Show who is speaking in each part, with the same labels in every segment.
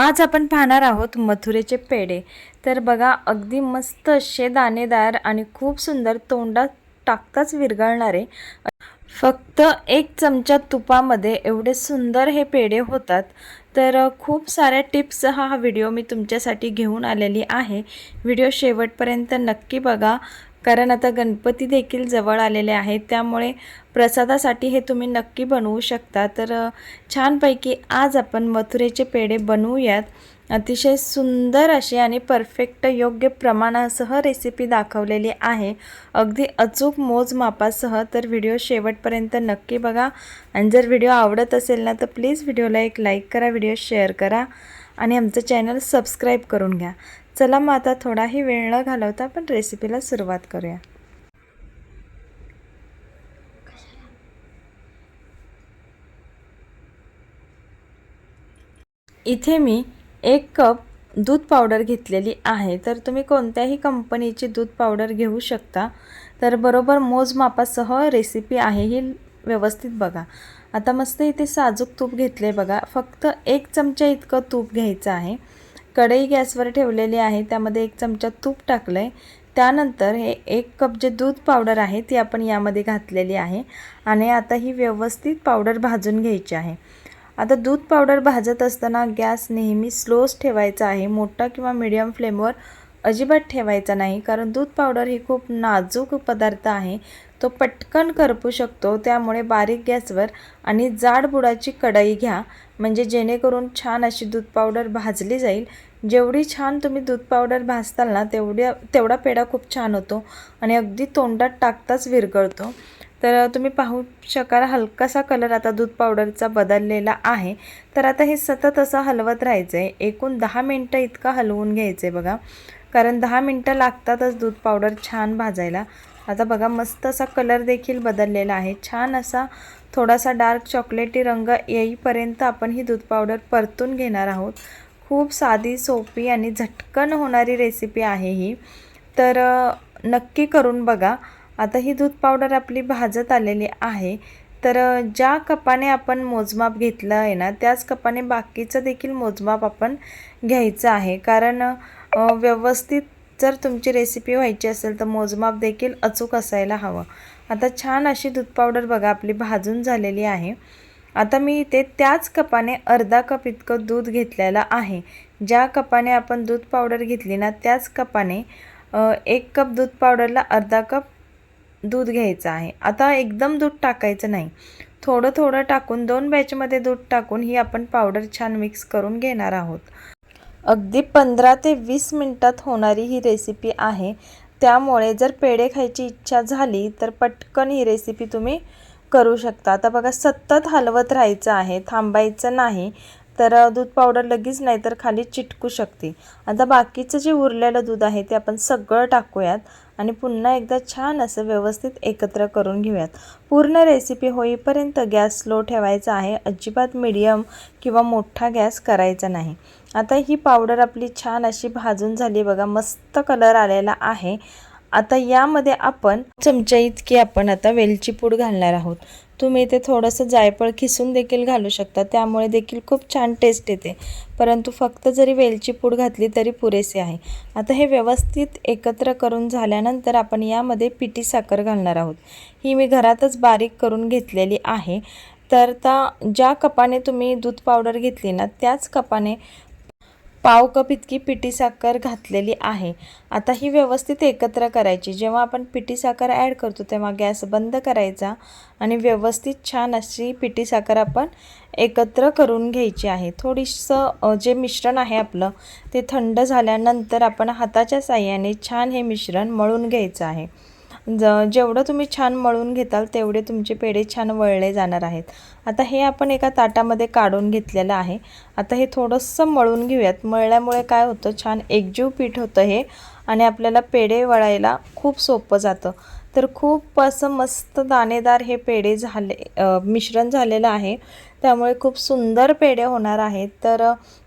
Speaker 1: आज आपण पाहणार आहोत मथुरेचे पेढे. तर बघा अगदी मस्त असे दाणेदार आणि खूप सुंदर तोंडात टाकताच विरघळणारे. फक्त एक चमचा तुपामध्ये एवढे सुंदर हे पेढे होतात. तर खूप साऱ्या टिप्स हा व्हिडिओ मी तुमच्यासाठी घेऊन आलेली आहे. व्हिडिओ शेवटपर्यंत नक्की बघा. कारण आता गणपती देखील जवळ आलेले आहेत त्यामुळे प्रसादासाठी हे तुम्ही नक्की बनवू शकता. तर छानपैकी आज आपण मथुरेचे पेढे बनवूयात. अतिशय सुंदर अशी आणि परफेक्ट योग्य प्रमाणासह रेसिपी दाखवलेली आहे. अगदी अचूक मोजमापासह तर व्हिडिओ शेवटपर्यंत नक्की बघा. आणि जर व्हिडिओ आवडत असेल ना तर प्लीज व्हिडिओला एक लाईक करा व्हिडिओ शेअर करा आणि आमचं चॅनल सबस्क्राईब करून घ्या. चला मग आता थोडाही वेळ न घालवता आपण रेसिपीला सुरुवात करूया. इथे मी एक कप दूध पावडर घेतलेली आहे. तर तुम्ही कोणत्याही कंपनीची दूध पावडर घेऊ शकता. तर बरोबर मोजमापासह रेसिपी आहे ही व्यवस्थित बघा. आता मस्त इथे साजूक तूप घेतले बघा. फक्त एक चमचा इतकं तूप घ्यायचं आहे. कढई गॅसवर ठेवलेली आहे. त्यामध्ये एक चमचा तूप टाकलं आहे त्यानंतर हे एक कप जे दूध पावडर आहे ती आपण यामध्ये घातलेली आहे आणि आता ही व्यवस्थित पावडर भाजून घ्यायची आहे. आता दूध पावडर भाजत असताना गॅस नेहमी स्लोच ठेवायचा आहे. मोठा किंवा मिडियम फ्लेमवर अजिबात ठेवायचा नाही कारण दूध पावडर ही खूप नाजूक पदार्थ आहे. तो पटकन करपू शकतो. त्यामुळे बारीक गॅसवर आणि जाड बुडाची कढई घ्या. म्हणजे जेणेकरून छान अशी दूध पावडर भाजली जाईल. जेवढी छान तुम्ही दूध पावडर भाजताल ना तेवढ्या तेवढा पेढा खूप छान होतो आणि अगदी तोंडात टाकताच विरघळतो. तर तुम्ही पाहू शकाल हलकासा कलर आता दूध पावडरचा बदललेला आहे. तर आता हे सतत असं हलवत राहायचं आहे एकूण दहा मिनटं इतका हलवून घ्यायचं आहे बघा. कारण दहा मिनटं लागतातच दूध पावडर छान भाजायला. आता बघा मस्त असा कलर देखील बदललेला आहे. छान असा थोडासा डार्क चॉकलेटी रंग येईपर्यंत आपण ही दूध पावडर परतून घेणार आहोत. खूप साधी सोपी आणि झटकन होणारी रेसिपी आहे ही. तर नक्की करून बघा. आता ही दूध पावडर आपली भाजत आलेली आहे. तर ज्या कपाने आपण मोजमाप घेतलं आहे ना त्याच कपाने बाकीचं देखील मोजमाप आपण घ्यायचं आहे. कारण व्यवस्थित जर तुमची रेसिपी व्हायची असेल तर मोजमाप देखील अचूक असायला हवं. आता छान अशी दूध पावडर बघा आपली भाजून झालेली आहे. आता मी इथे त्याच कपाने अर्धा कप इतकं दूध घेतलेलं आहे. ज्या कपाने आपण दूध पावडर घेतली ना त्याच कपाने एक कप दूध पावडरला अर्धा कप दूध घ्यायचं आहे. आता एकदम दूध टाकायचं नाही. थोडं थोडं टाकून दोन बॅचमध्ये दूध टाकून ही आपण पावडर छान मिक्स करून घेणार आहोत. अगदी पंधरा ते वीस मिनटात होणारी ही रेसिपी आहे. त्यामुळे जर पेढे खायची इच्छा झाली तर पटकन ही रेसिपी तुम्ही करू शकता. आता बघा सतत हलवत राहायचं आहे थांबायचं नाही तर दूध पावडर लगेच नाही तर खाली चिटकू शकते. आता बाकीचं जे उरलेलं दूध आहे ते आपण सगळं टाकूयात आणि पुन्हा एकदा छान असं व्यवस्थित एकत्र करून घेऊयात. पूर्ण रेसिपी होईपर्यंत गॅस स्लो ठेवायचा आहे. अजिबात मीडियम किंवा मोठा गॅस करायचा नाही. आता ही पावडर आपली छान अशी भाजून झाली बघा मस्त कलर आलेला आहे. आता यामध्ये आपण चमचा इतकी आपण आता वेलची पूड घालणार आहोत. तुम्ही इथे थोडंसं जायफळ खिसून देखील घालू शकता. त्यामुळे देखील खूप छान टेस्ट येते. परंतु फक्त जरी वेलची पूड घातली तरी पुरेसे आहे. आता हे व्यवस्थित एकत्र करून झाल्यानंतर आपण यामध्ये पिठी साखर घालणार आहोत. ही मी घरातच बारीक करून घेतलेली आहे. तर त्या ज्या कपाने तुम्ही दूध पावडर घेतली ना त्याच कपाने पाव कप इतकी पिठी साखर घातलेली आहे. आता ही व्यवस्थित एकत्र करायची. जेव्हा आपण पिठी साखर ॲड करतो तेव्हा गॅस बंद करायचा आणि व्यवस्थित छान अशी पिठी साखर आपण एकत्र करून घ्यायची आहे. थोडीसं जे मिश्रण आहे आपलं ते थंड झाल्यानंतर आपण हाताच्या साह्याने छान हे मिश्रण मळून घ्यायचं आहे. ज जेवढं तुम्ही छान मळून घेताल तेवढे तुमचे पेढे छान वळले जाणार आहेत. आता हे आपण एका ताटामध्ये काढून घेतलेलं आहे. आता हे थोडंसं मळून घेऊयात. मळल्यामुळे काय होतं छान एकजीव पीठ होतं हे आणि आपल्याला पेढे वळायला खूप सोपं जातं. तर खूप असं मस्त दाणेदार हे पेढे झाले मिश्रण झालेलं आहे. त्यामुळे खूप सुंदर पेढे होणार आहेत. तर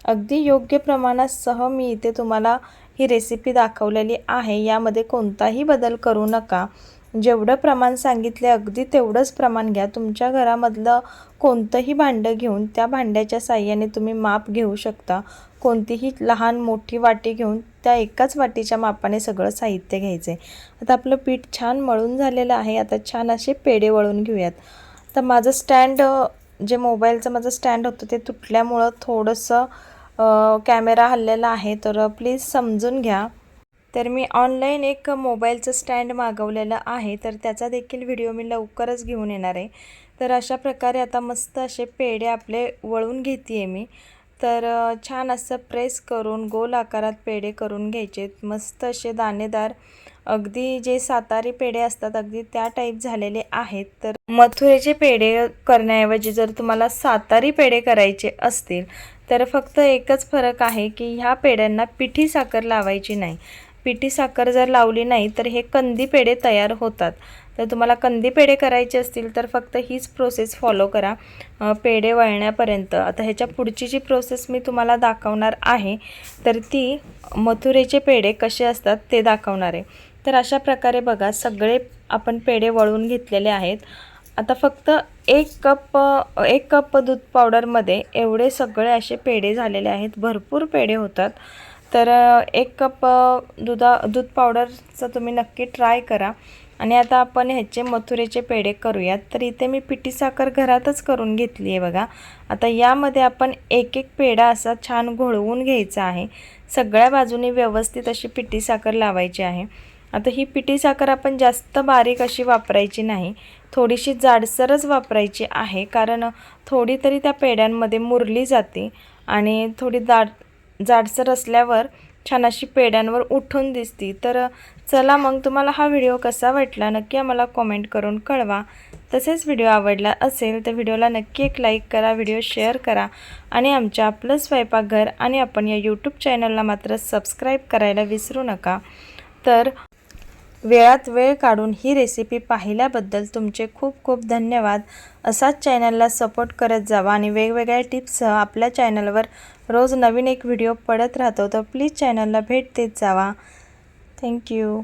Speaker 1: अगदी योग्य प्रमाणासह मी इथे तुम्हाला ही रेसिपी दाखवलेली आहे. यामध्ये कोणताही बदल करू नका. जेवढं प्रमाण सांगितले अगदी तेवढंच प्रमाण घ्या. तुमच्या घरामधलं कोणतंही भांडं घेऊन त्या भांड्याच्या साह्याने तुम्ही माप घेऊ शकता. कोणतीही लहान मोठी वाटी घेऊन त्या एकाच वाटीच्या मापाने सगळं साहित्य घ्यायचं. आहे आता आपलं पीठ छान मळून झालेलं आहे. आता छान असे पेढे वळून घेऊयात. तर माझं स्टँड जे मोबाईलचं माझं स्टँड होतं ते तुटल्यामुळं थोडंसं कॅमेरा हल्लेला आहे तर प्लीज समजून घ्या. तर मी ऑनलाईन एक मोबाईलचं स्टँड मागवलेलं आहे तर त्याचा देखील व्हिडिओ मी लवकरच घेऊन येणार आहे. तर अशा प्रकारे आता मस्त असे पेढे आपले वळून घेते आहे मी. तर छान असं प्रेस करून गोल आकारात पेढे करून घ्यायचे. मस्त असे दाणेदार अगदी जे सातारी पेढे असतात अगदी त्या टाईप झालेले आहेत. तर मथुरेचे पेढे करण्याऐवजी जर तुम्हाला सातारी पेढे करायचे असतील तर फक्त एकच फरक आहे की ह्या पेढ्यांना पिठी साखर लावायची नाही. पिठी साखर जर लावली नाही तर हे कंदी पेढे तयार होतात. तर तुम्हाला कंदी पेढे करायचे असतील तर फक्त हीच प्रोसेस फॉलो करा. पेढे वळण्यापर्यंत. आता ह्याच्या पुढची जी प्रोसेस मी तुम्हाला दाखवणार आहे तर ती मथुरेचे पेढे कसे असतात ते दाखवणार आहे. तर अशा प्रकारे बघा सगळे आपण पेढे वळून घेतलेले आहेत. आता फक्त एक कप एक कप दूध पावडरमध्ये एवढे सगळे असे पेढे झालेले आहेत. भरपूर पेढे होतात. तर एक कप दुधा दूध पावडरचं तुम्ही नक्की ट्राय करा. आणि आता आपण ह्याचे मथुरेचे पेढे करूयात. तर इथे मी पिठी साखर घरातच करून घेतली आहे बघा. आता यामध्ये आपण एक एक पेढा असा छान घोळवून घ्यायचा आहे. सगळ्या बाजूने व्यवस्थित अशी पिठी साखर लावायची आहे. आता ही पिठी साखर आपण जास्त बारीक अशी वापरायची नाही. थोडीशी जाडसरच वापरायची आहे कारण थोडी तरी त्या पेढ्यांमध्ये मुरली जाते आणि थोडी दाड जाडसर असल्यावर छान अशी पेढ्यांवर उठून दिसती. तर चला मग तुम्हाला हा व्हिडिओ कसा वाटला नक्की आम्हाला कॉमेंट करून कळवा. तसेच व्हिडिओ आवडला असेल तर व्हिडिओला नक्की एक लाईक करा व्हिडिओ शेअर करा आणि आमच्या आपलं स्वयंपाकघर आणि आपण या यूट्यूब चॅनलला मात्र सबस्क्राईब करायला विसरू नका. तर वेळात वेळ काढून ही रेसिपी पाहिल्याबद्दल तुमचे खूप खूप धन्यवाद. असाच चॅनलला सपोर्ट करत जावा आणि वेगवेगळ्या टिप्ससह आपल्या चॅनलवर रोज नवीन एक व्हिडिओ पडत राहतो तर प्लीज चॅनलला भेट देत जावा. थँक्यू